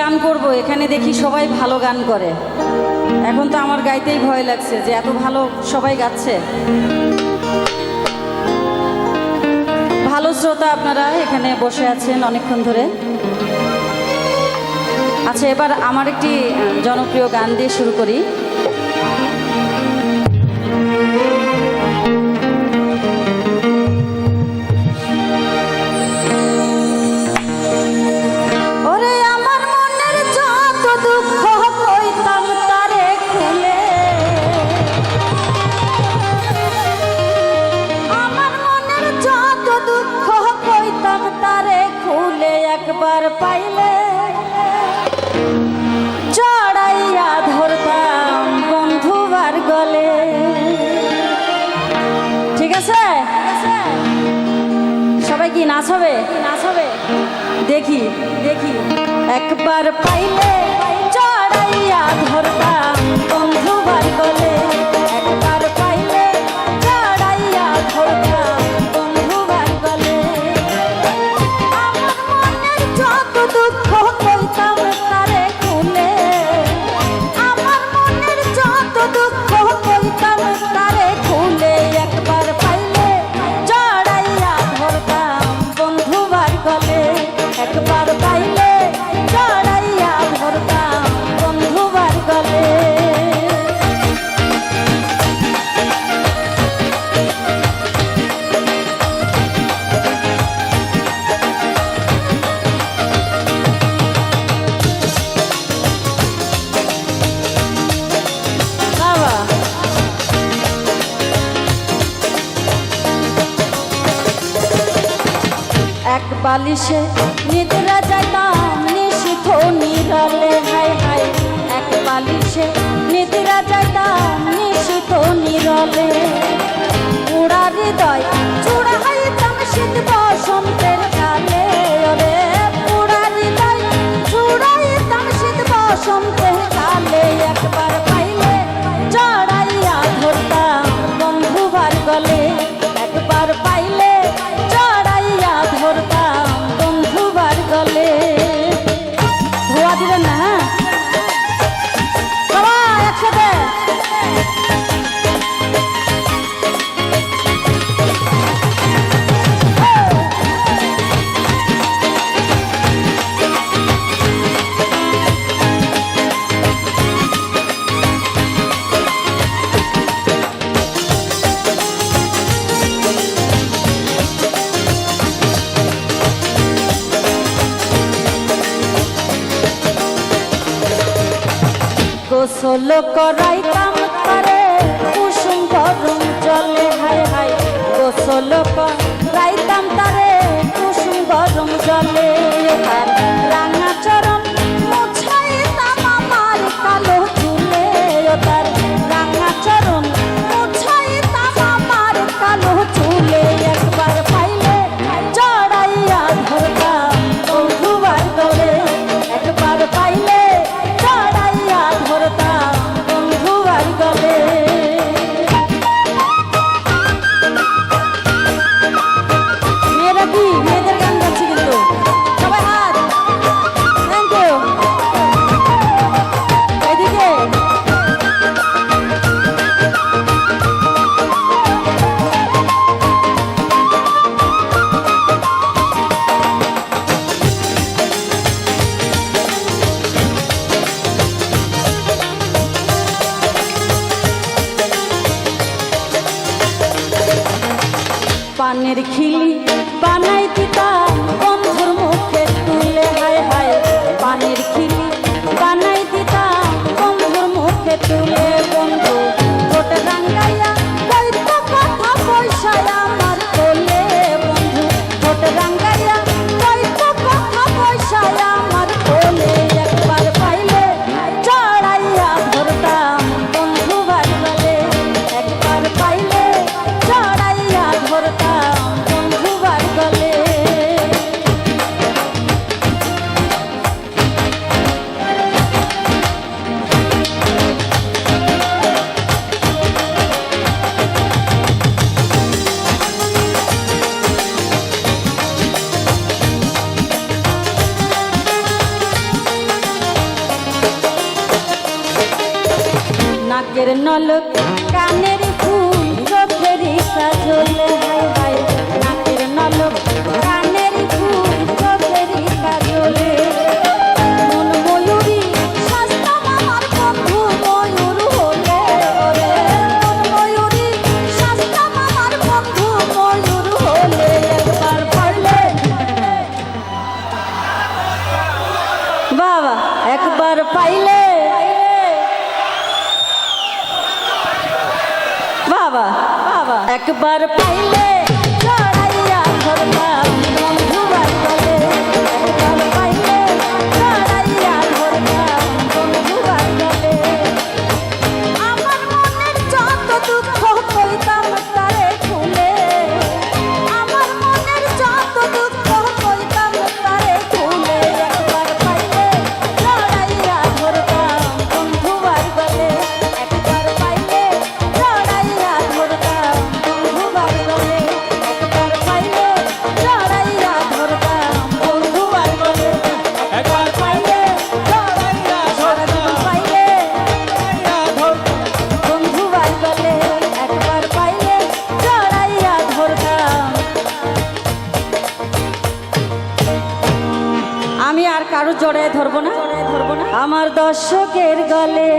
গান করব, এখানে দেখি সবাই ভালো গান করে। এখন তো আমার গাইতেই ভয় লাগছে যে এত ভালো সবাই গাচ্ছে। ভালো শ্রোতা আপনারা এখানে বসে আছেন অনেকক্ষণ ধরে। আচ্ছা এবার আমার একটি জনপ্রিয় গান দিয়ে শুরু করি। পাইলে চড়াইয়া ধরতাম বন্ধুবার ঠিক আছে? সবাই কি নাচ হবে? নাচ হবে দেখি দেখি। একবার পাইলে চড়াইয়া ধরতাম বন্ধুবার গলে। বালিশে নিদ্রা যাইতাম নিশিথ নিরলে হাই হাই এক বালিশে নিদ্রা যাইতাম নিশিথ নিরলে। উড়া হৃদয়, চূড়া হইতাম শীত বসন্তের কালে ওরে উড়া হৃদয় চূড়াইতাম শীত বসন্তের কালে একবার গোসল করাইতাম পানের খিলি বানাই দিতাম বন্ধুর মুখে তুলে, হায় হায়, পানের খিলি বানাই দিতাম বন্ধুর মুখে তুলে, বন্ধু, ঠোঁট রাঙ্গাইয়া নাকের নলক কানের বাবা বাবা। একবার পাইলে চড়াইয়া ধরবা জড়ে ধরবো না ধরবো না? আমার দর্শকের গলে